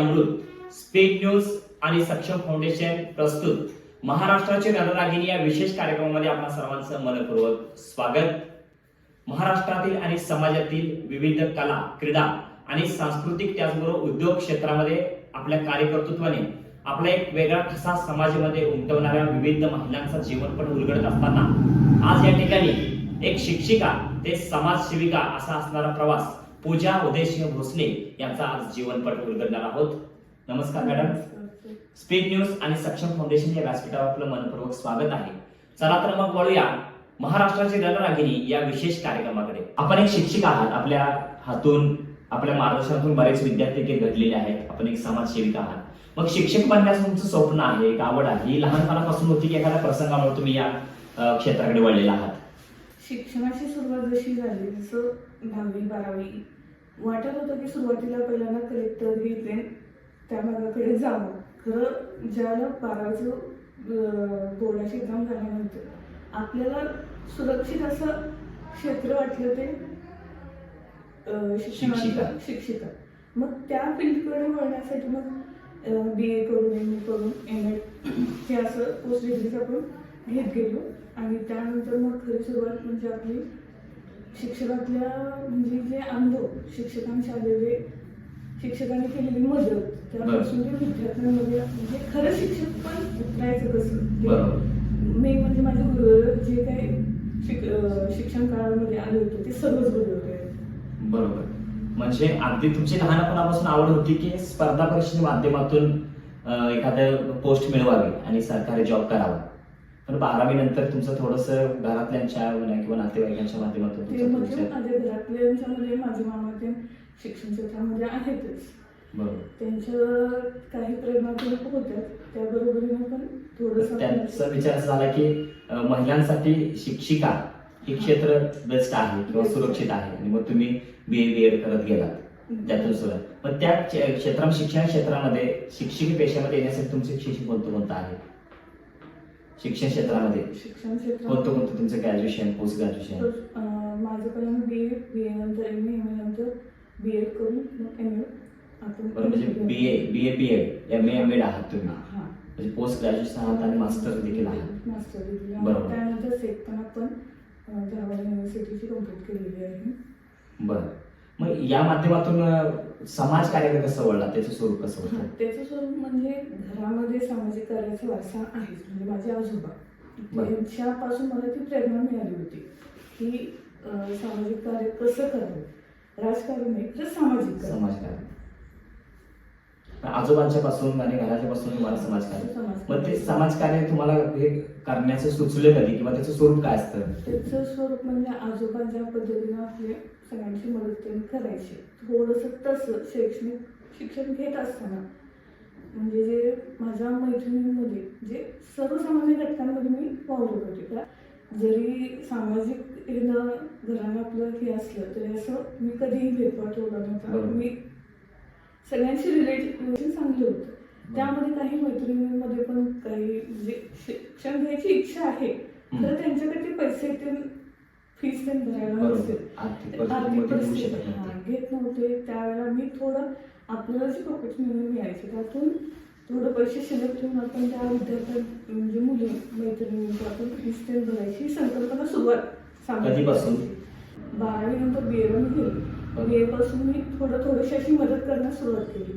अमृत speed news आणि सक्षम foundation प्रस्तुत. महाराष्ट्राची रणरागिनी या विशेष कार्यक्रमामध्ये आपल्या सर्वांचं मनपूर्वक स्वागत. महाराष्ट्रातील आणि समाजातील विविध कला क्रीडा आणि सांस्कृतिक त्याचबरोबर उद्योग क्षेत्रामध्ये आपल्या कार्यकर्तृत्वाने आपला एक वेगळा ठसा समाजामध्ये उमटवणाऱ्या विविध महिलांचा जीवनपट उलगडत असताना आज या ठिकाणी एक शिक्षिका ते समाजसेविका असा असणारा प्रवास पूजा उदयसिंह भोसले यांचा आज जीवनपट उलगडणार आहोत. नमस्कार मॅडम. स्पीड न्यूज आणि सक्षम फाउंडेशन या व्यासपीठावर आपलं मनपूर्वक स्वागत आहे. चला तर मग वळूया महाराष्ट्राची रणरागिणी या विशेष कार्यक्रमाकडे. आपण एक शिक्षक आहात. आपल्या हातून आपल्या मार्गदर्शनातून बरेच विद्यार्थी ते घडलेले आहेत. आपण एक समाजसेविका आहात. मग शिक्षक बनण्याचं तुमचं स्वप्न आहे एक आवड आहे. ही लहानपणापासून होती की एखाद्या प्रसंगामुळे तुम्ही या क्षेत्राकडे वळलेला आहात? शिक्षणाची सुरुवात जशी झाली जसं दहावी बारावी. वाटत होतं की सुरुवातीला पहिल्यांदा कलेक्टर हे ते त्या भागाकडे जावं. खरं ज्याला बारावीचं बोर्डाची एक्झाम झाल्यानंतर आपल्याला सुरक्षित असं क्षेत्र वाटलं ते शिक्षणाचं शिक्षिका. मग त्या फील्डकडे वळण्यासाठी मग बी ए करून एम ए करून एम एड हे असं पोस्ट डिग्रीचं आपण घेत गेलो. आणि त्यानंतर मग खरी सुरुवात म्हणजे आपली शिक्षकातल्या म्हणजे जे अनुभव शिक्षकांचे आलेले शिक्षकांनी केलेली मदत त्यापासून ते विद्यार्थ्यांमध्ये म्हणजे खरं शिक्षक पण उतरायचं कसं? मेन म्हणजे माझे गुरु जे काही शिक्षण काळामध्ये आले होते ते सर्वच बदलते बरोबर. म्हणजे अगदी तुमची लहानपणापासून आवड होती की स्पर्धा परीक्षेच्या माध्यमातून अं, एखादं पोस्ट मिळवावी आणि सरकारी जॉब करावा. पण बारावी नंतर तुमचं थोडस घरातल्यांच्या म्हणा किंवा नातेवाईकांच्या माध्यमातून ते म्हणजे माझ्या घरातल्यांच्यामध्ये माझे मामा ते शिक्षण क्षेत्रामध्ये आहेतच. बरोबर. त्यांच्या काही प्रेरणा होत्या. त्याबरोबरीनं पण थोडंसं त्यांचा विचार असा झाला की अं, महिलांसाठी शिक्षिका हे क्षेत्र बेस्ट आहे किंवा सुरक्षित आहे. आणि मग तुम्ही बी ए बी एड करत गेलात. त्यातून सुरुवात मग त्या क्षे- क्षेत्रात शिक्षण क्षेत्रामध्ये शिक्षकी पेशामध्ये येण्यासाठी तुमचे शिक्षण कोणतं कोणतं आहे? शिक्षण क्षेत्रामध्ये? शिक्षण क्षेत्रात कोणतं कोणतं तुमचं ग्रॅज्युएशन पोस्ट ग्रॅज्युएशन अं, माझं पहिल्यांदा बी ए बी ए नंतर एम ए एम ए नंतर बी एड करून मग एम ए आपण बरं म्हणजे B A B A B Ed M A M Ed आहात तुम्ही. हां. म्हणजे पोस्ट ग्रॅज्युएशन आहात आणि मास्टर देखील आहात. मास्टर डिग्री बरोबर. त्यानंतर सेट पण अं, जवाहर युनिव्हर्सिटीची कंप्लीट केलेली आहे. बरं. मग या माध्यमातून अं, समाज कार्य कसं वळला? त्याचं स्वरूप कसं होतं? त्याचं स्वरूप म्हणजे घरामध्ये सामाजिक कार्याचा वारसा आहे म्हणजे माझे आजोबा. बरं. त्यांच्यापासून मला ती प्रेरणा मिळाली होती की सामाजिक कार्य कसं करावं राजकारण नाही तर सामाजिक कार्य समाज कार्य. आजोबांच्या पासून आणि घराच्या पासून तुम्हाला समाज कार्य. समाज मग ते समाज कार्य तुम्हाला हे करण्याचं सुचले कधी? किंवा त्याचं स्वरूप काय असतं? त्याचं स्वरूप म्हणजे आजोबा ज्या पद्धतीनं आपले सगळ्यांची मदत करायची. थोडंसं तसं शैक्षणिक शिक्षण घेत असताना म्हणजे जे माझ्या मैत्रिणींमध्ये जे सर्व सामाजिक घटकांमध्ये मी वावरत होते. का जरी सामाजिक घरानं आपलं हे असलं तरी असं मी कधीही भेदभाव ठेवला नव्हता. मी सगळ्यांशी रिलेशन चांगलं होतं. त्यामध्ये काही मैत्रिणींमध्ये पण काही म्हणजे शिक्षण घ्यायची इच्छा आहे. तर त्यांच्याकडे पैसे ते फीस ते भरायला नसते आर्थिक परिस्थिती घेत नव्हते. त्यावेळेला मी थोडं आपल्याला जे पॉकेट मनी मिळायचे त्यातून थोडं पैसे शिल्लक ठेवून आपण त्या विद्यार्थ्यां म्हणजे मुली मैत्रिणींची आपण फीस ते भरायची ही संकल्पना सुरुवात कधीपासून? बारावी नंतर बी एड गेली. बी ए पासून मी थोडं थोडीशी अशी मदत करण्यास सुरुवात केली.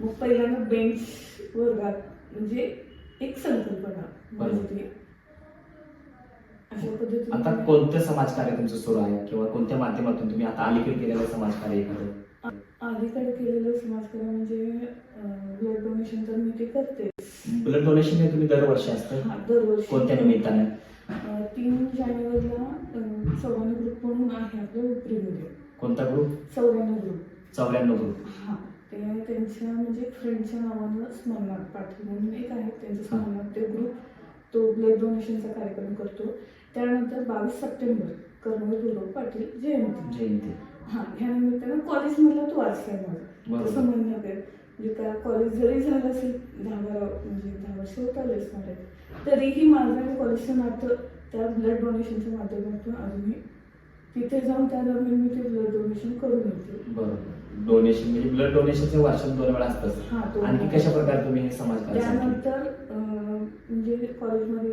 मग पहिल्यांदा बेंच वर्गात म्हणजे एक संकल्पना म्हणजे ती अशा पद्धतीने आता कोणतं समाजकार्य तुमचं सुरू आहे? किंवा कोणत्या माध्यमातून तुम्ही आता अलीकडे केलेलं समाजकार्य एखादं? अलीकडे केलेलं समाजकार्य म्हणजे ब्लड डोनेशन तर मी ते करते. ब्लड डोनेशन हे तुम्ही दरवर्षी असतं? हा, दरवर्षी. कोणत्या निमित्तानं? अं, तीन जानेवारीला अं, चौऱ्याण्णव ग्रुप म्हणून आहे आपल्या उपरीमध्ये कोणता ग्रुप चौऱ्याण्णव ग्रुप चौऱ्याण्णव ग्रुप हा ते त्यांच्या म्हणजे फ्रेंडच्या नावानं स्मरणात पाटील म्हणून एक आहे त्यांच्या स्मरणात ते ग्रुप तो ब्लड डोनेशनचा कार्यक्रम करतो. त्यानंतर बावीस सप्टेंबर कर्मवीर गुरु पाटील जयंती. जयंती. हा ह्या निमित्तानं कॉलेजमधला तो माझा बरोबर. तसं म्हणणं काय म्हणजे त्या कॉलेज जरी झालं असेल दहा बारा म्हणजे दहा वर्ष होत आले असणार आहेत तरीही माझं आणि कॉलेजचं नातं त्या ब्लड डोनेशनच्या माध्यमातून अजूनही तिथे जाऊन त्या दरम्यान मी ते ब्लड डोनेशन करून येते बरोबर डोनेशन म्हणजे ब्लड डोनेशनचे वर्षात दोन वेळा हा, असतात आणखी. कशा प्रकारे तुम्ही हे समाज? त्यानंतर अं, म्हणजे कॉलेजमध्ये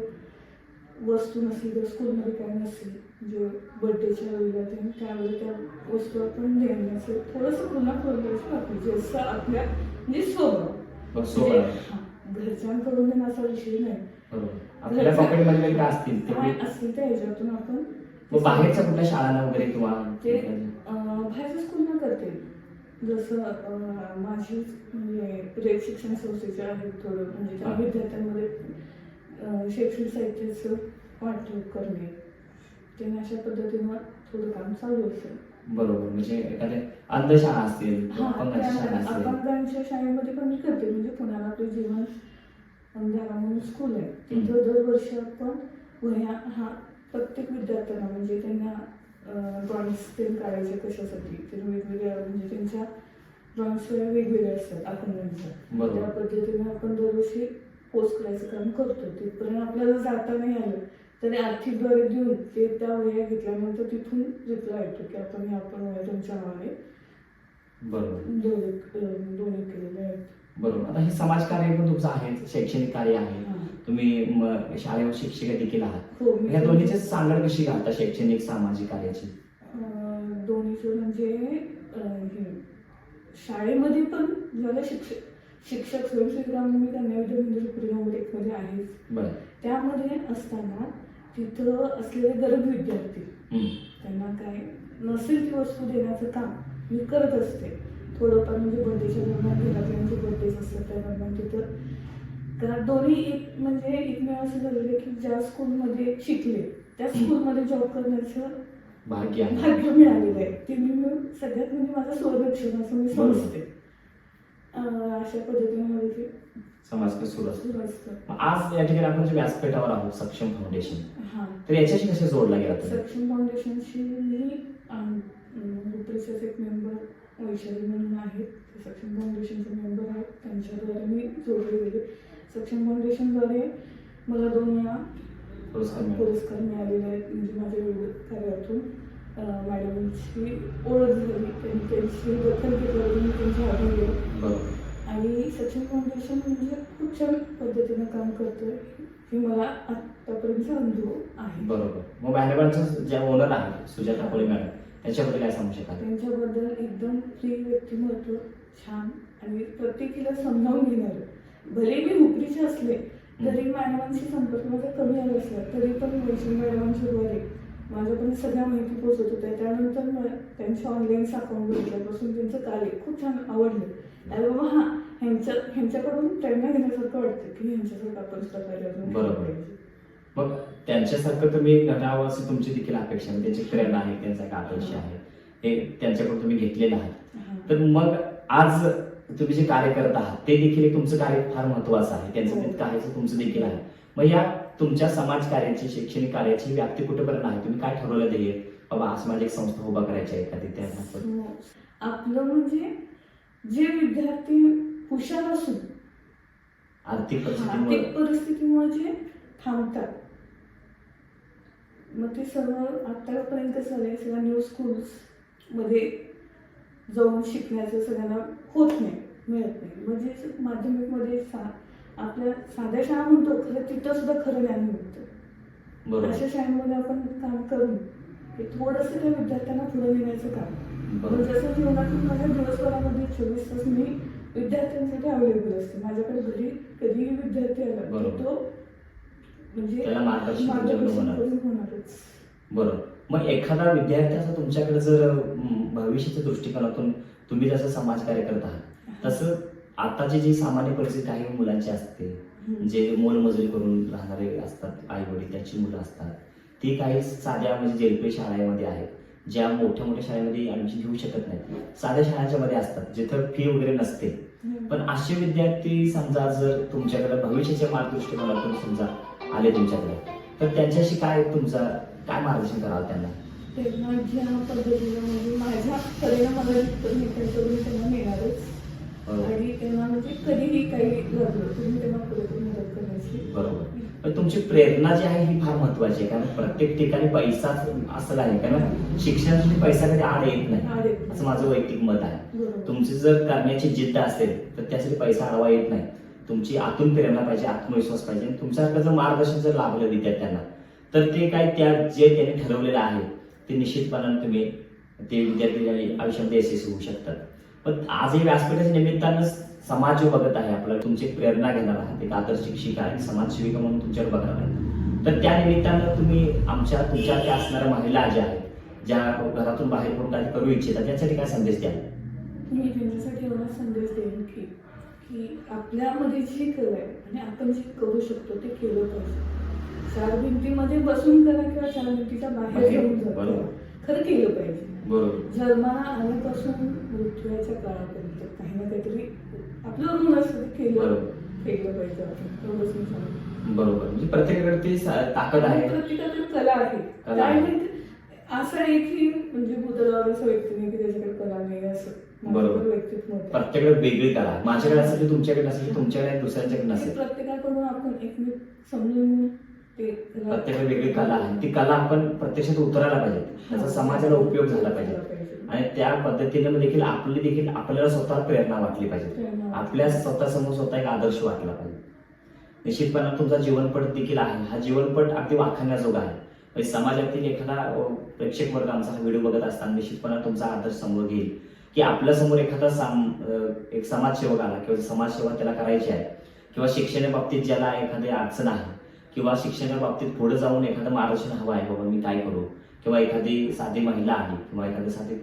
वस्तू नसली तर स्कूलमध्ये काय नसेल म्हणजे बर्थडेच्या वेळेला ते त्यावेळेला त्या वस्तू आपण देण्याचं थोडंसं पुन्हा प्रोग्रेस आपली जसं आपल्या म्हणजे स्वभाव बरं, सोबत. घरच्यांकडून पण असा विषय नाही बरोबर आपल्या पॉकेटमध्ये काही काय असतील ते काय त्या ह्याच्यातून आपण मग बाहेरच्या कुठल्या शाळांना वगैरे किंवा ते अं, बाहेरच्या स्कूलला करते जसं अं, माझी म्हणजे शिक्षण संस्थेचे आहेत थोडं म्हणजे त्या. विद्यार्थ्यांमध्ये अं, शैक्षणिक साहित्याचं वाटप करणे. ते अशा पद्धतीनं थोडं काम चालू असेल बरोबर म्हणजे एखाद्या अंधशाळा असतील हा अपंगाची शाळा त्या असेल. अपंगांच्या शाळेमध्ये पण मी करते म्हणजे पुण्याला आपलं जीवन अंधारा म्हणून स्कूल आहे. तिथं दरवर्षी आपण वह्या हा प्रत्येक विद्यार्थ्यांना म्हणजे त्यांना ड्रॉइंग्स ते काढायचे कशासाठी? ते वेगवेगळ्या म्हणजे त्यांच्या ड्रॉइंग्स वेगवेगळ्या असतात बरोबर. त्या पद्धतीने आपण दरवर्षी पोस्ट करायचं काम करतो. तिथपर्यंत आपल्याला जाता नाही आलं तरी आर्थिकद्वारे देऊन ते त्या वह्या घेतल्यानंतर तिथून रिप्लाय येतो की आपण ह्या आपण वह्या तुमच्या नावाने बरोबर. डोनेट केलेले आहेत. बरोबर. आता हे समाज कार्य पण तुमचं आहे शैक्षणिक कार्य आहे. तुम्ही म, शाळेवर शिक्षिका देखील आहात. हो मी या दोन्हीची सांगड कशी घालता शैक्षणिक सामाजिक कार्याची? अं, दोन्हीचं म्हणजे अं, हे शाळेमध्ये पण ज्याला शिक्षक शिक्षक स्वयंसेवी ग्रामीण कन्या विद्या मंदिर पुरेगाव एकमध्ये आहेच. बरं. त्यामध्ये असताना तिथं असलेले गरीब विद्यार्थी हम्म. त्यांना काय नसेल ती वस्तू देण्याचं काम मी करत असते. थोडंफार म्हणजे बर्थडेच्या दरम्यान घरातल्यांचे बर्थडेज असतात त्या दरम्यान तिथं कारण दोन्ही एक म्हणजे एकमेव असं झालेलं की ज्या स्कूलमध्ये शिकले त्या स्कूलमध्ये जॉब करण्याचं भाग्य भाग्य मिळालेलं आहे. ते मी सगळ्यात म्हणजे माझं स्वरक्षण असं मी. समजते अशा पद्धतीने मला ते समाज कसं सुरू असतो? आज या ठिकाणी आपण जे व्यासपीठावर आहोत सक्षम फाउंडेशन तर याच्याशी कसे जोडला गेला सक्षम फाउंडेशनशी मी रुपेशचे एक मेंबर वैशाली म्हणून आहेत. सक्षम फाउंडेशनचे मेंबर आहेत. त्यांच्याद्वारे मी जोडले गेले. सक्षम फाउंडेशनद्वारे मला दोन वेळा पुरस्कार. पुरस्कार मिळालेले आहेत. म्हणजे माझ्या विविध कार्यातून मॅडमची ओळख झाली. त्यांनी त्यांची दखल घेतली मी त्यांच्या बरोबर. आणि सचिन फाउंडेशन म्हणजे खूप छान पद्धतीनं काम करतोय हे मला आत्तापर्यंतचा अनुभव आहे. बरोबर. मग ज्या ओनर आहेत सुजाता कोळी मॅडम त्याच्याबद्दल काय सांगू शकाल? त्यांच्याबद्दल एकदम फ्री व्यक्तिमत्व छान आणि प्रत्येकीला समजावून घेणार. भले मी हुपरीचे असले तरी मॅडमांशी संपर्क माझा कमी आला असला तरी पण वैष्णव मॅडमांच्या द्वारे माझ्यापर्यंत सगळ्या माहिती पोहोचत होत्या. त्यानंतर मला त्यांच्या ऑनलाईन अकाउंट बघितल्यापासून त्यांचं कार्य खूप छान आवडलं. अरे बाबा हां ह्यांच्या ह्यांच्याकडून प्रेरणा घेण्यासारखं वाटतं की ह्यांच्यासारखं आपण सुद्धा कार्य बरोबर. मग त्यांच्यासारखं तुम्ही घडावं असं तुमची देखील अपेक्षा आहे त्यांची प्रेरणा आहे त्यांचा आदर्श आहे हे त्यांच्याकडून तुम्ही घेतलेलं आहे. तर मग आज तुम्ही जे कार्य करत आहात ते देखील तुमचं कार्य फार महत्वाचं आहे त्यांचं हो. तितकं आहे तुमचं देखील आहे मग या तुमच्या समाज कार्याची शैक्षणिक कार्याची व्याप्ती कुठेपर्यंत आहे तुम्ही काय ठरवलं ध्येय बाबा आज माझी एक संस्था उभा करायची आहे एखादी त्या. हो. आपलं म्हणजे जे विद्यार्थी हुशार असून आर्थिक परिस्थितीमुळे आर्थिक परिस्थितीमुळे जे थांबतात मग ते सर्व आतापर्यंत झालंय सगळ्या न्यू स्कूल्समध्ये जाऊन शिकण्याचं सगळ्यांना होत नाही मिळत नाही. म्हणजे माध्यमिकमध्ये सा आपल्या साध्या शाळा म्हणतो खरं तिथं सुद्धा खरं ज्ञान मिळतं. अशा शाळांमध्ये आपण काम करून थोडंसं त्या विद्यार्थ्यांना पुढे नेण्याचं काम. जसं जीवनातून माझ्या दिवसभरामध्ये चोवीस तास मी विद्यार्थ्यांसाठी अवेलेबल असते. माझ्याकडे घरी कधीही विद्यार्थी आला तो म्हणजे मार्गदर्शन. करून होणारच. बरोबर. मग एखादा विद्यार्थी असा तुमच्याकडे जर भविष्याच्या दृष्टिकोनातून तुम्ही जसं समाजकार्य करत आहात तसं आताची जी सामान्य परिस्थिती काही मुलांची असते. जे मोलमजुरी करून राहणारे असतात आई वडील त्यांची मुलं असतात. ती काही साध्या म्हणजे जेलपे शाळेमध्ये आहेत. ज्या मोठ्या मोठ्या शाळेमध्ये ऍडमिशन घेऊ शकत नाहीत. साध्या शाळांच्या मध्ये असतात जिथं फी वगैरे नसते. पण असे विद्यार्थी समजा जर तुमच्याकडे भविष्याच्या मार्गदृष्टिकोनातून समजा आले तुमच्याकडे तर त्यांच्याशी काय तुमचा काय मार्गदर्शन करावं त्यांना? त्यांना ज्या पद्धतीनं म्हणजे माझ्या कलेनं मला जितकं मिळतं तेवढं मी त्यांना मिळणारच. त्यांना म्हणजे कधीही काही लागलं तुम्ही त्यांना पुरेपूर मदत करायची. बरोबर. पण तुमची प्रेरणा जी आहे ही फार महत्वाची आहे कारण प्रत्येक ठिकाणी पैसाच असं आहे कारण शिक्षणासाठी पैसा कधी आड येत नाही. असं माझं वैयक्तिक मत आहे. तुमची जर करण्याची जिद्द असेल तर त्यासाठी पैसा आडवा येत नाही. तुमची आतून प्रेरणा पाहिजे आत्मविश्वास पाहिजे. आणि तुमच्यासारखं जर मार्गदर्शन जर लाभलं विद्यार्थ्यांना तर ते काय त्या जे त्यांनी ठरवलेलं आहे ते निश्चितपणाने तुम्ही ते विद्यार्थी आयुष्यामध्ये यशस्वी होऊ शकतात. पण आज हे व्यासपीठाच्या निमित्तानं समाज जो बघत आहे आपल्याला तुमची प्रेरणा घेणार आहात एक आदर्श शिक्षिका आणि समाजसेविका म्हणून तुमच्याकडे बघणार आहे तर त्या निमित्तानं तुम्ही आमच्या तुमच्याकडे असणाऱ्या महिला ज्या आहेत ज्या घरातून बाहेर पडून काही करू इच्छितात त्यासाठी काय संदेश द्याल मी त्यांच्यासाठी एवढा संदेश देईन की की आपल्यामध्ये जी कला आहे आणि आपण जे करू शकतो ते केलं पाहिजे चार भिंतीमध्ये बसून करा किंवा चार भिंतीच्या बाहेर करा. बरोबर. खरं केलं पाहिजे बरोबर जन्माला आल्यापासून मृत्यूच्या काळापर्यंत काही ना काहीतरी आपलं ऋण ते केलं बरोबर. केलं पाहिजे आपण एवढंच मी सांगेन. बरोबर म्हणजे प्रत्येकाकडे ती सा- ताकद आहे प्रत्येकाकडे कला आहे कला आहे. असं आहे की म्हणजे भूतलावर असं व्यक्ती नाही की त्याच्याकडे कला नाही असं माझं बरोबर. व्यक्तित्व. प्रत्येकाकडे वेगळी कला आहे माझ्याकडे असेल की तुमच्याकडे नसेल तुमच्याकडे आहे, दुसऱ्यांच्याकडे ते नसेल प्रत्येकाकडून आपण एकमेक समजून प्रत्येकाकडे वेगळी कला आहे. ती कला आपण प्रत्यक्षात उतरायला पाहिजे. त्याचा समाजाला उपयोग झाला पाहिजे. आणि त्या पद्धतीने देखील आपली देखील आपल्याला स्वतः प्रेरणा वाटली पाहिजे. आपल्या स्वतः समोर स्वतः एक आदर्श वाटला पाहिजे. निश्चितपणे तुमचा जीवनपट देखील आहे. हा जीवनपट अगदी वाखाणण्याजोगा आहे. म्हणजे समाजातील एखादा प्रेक्षक वर्ग आमचा हा व्हिडिओ बघत असताना निश्चितपणे तुमचा आदर्श समोर घेईल. की आपल्यासमोर एखादा साम एक समाजसेवक आला किंवा समाजसेवा त्याला करायची आहे किंवा शिक्षणा बाबतीत ज्याला एखादी अडचण आहे किंवा शिक्षणा बाबतीत पुढे जाऊन एखादं मार्गदर्शन हवं आहे बाबा मी काय करू? किंवा एखादी साधी महिला आली किंवा एखादी साधी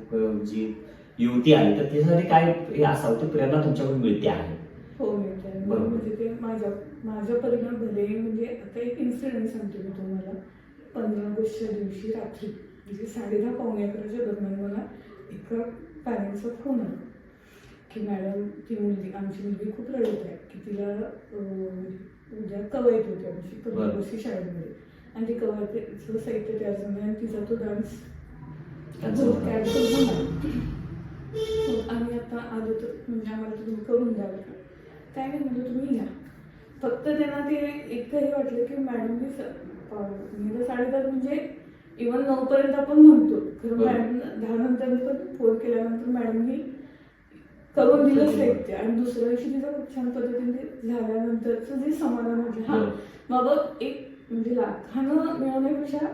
जी युवती आली तर त्याच्यासाठी काय हे असावं? ती प्रेरणा तुमच्याकडून मिळते आहे. हो मिळते. म्हणजे ते माझ्या माझ्या परिणाम भले म्हणजे आता एक इन्सिडेंट सांगते मी तुम्हाला. पंधरा ऑगस्टच्या दिवशी रात्री म्हणजे साडे दहा पावणे अकराच्या दरम्यान मला एका पॅरेंट्सचा फोन आला. की मॅडम ती मुलगी आमची मुलगी खूप रडत आहे की तिला उद्या कवायत होती आमची बरं. ऑगस्टची शाळेमध्ये. आणि ती कवायतीचं साहित्य तयार झालं आणि तिचा तो डान्स आम्ही आता आलो तर म्हणजे आम्हाला तर तुम्ही करून द्याल का. काय नाही म्हणजे तुम्ही या. फक्त त्यांना ते एकही वाटलं की मॅडम मी स- पाव- मी तर साडेदहा म्हणजे इवन नऊ पर्यंत आपण म्हणतो. खरं. मॅडम दहा नंतर पण फोन केल्यानंतर मॅडमनी करून दिलं साहित्य आणि दुसऱ्या दिवशी तिचं खूप छान पद्धतीने ते झाल्यानंतरचं जे समाधान होतं हा बरोबर. बाबा एक म्हणजे लाखानं मिळवण्यापेक्षा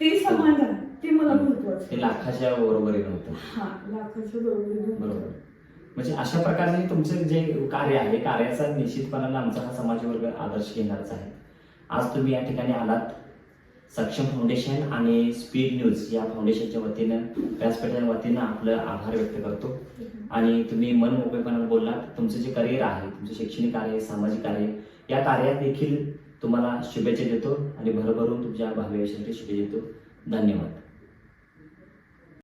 ते समाधान ते मला महत्वाचं ते लाखाच्या बरोबरीनं होतं. हा लाखाच्या बरोबरीने बरोबर. म्हणजे अशा प्रकारे तुमचं जे कार्य आहे कार्याचा निश्चितपणाने आमचा हा समाजवर्ग आदर्श घेणारच आहे. आज तुम्ही या ठिकाणी आलात. सक्षम फाउंडेशन आणि स्पीड न्यूज या फाउंडेशनच्या वतीनं व्यासपीठाच्या वतीनं आपलं आभार व्यक्त करतो. आणि तुम्ही मन मोकळेपणाने बोललात तुमचं जे करिअर आहे तुमचं शैक्षणिक कार्य सामाजिक कार्य या कार्यात देखील तुम्हाला शुभेच्छा देतो आणि भरभरून तुमच्या भावी शुभेच्छा देतो. धन्यवाद.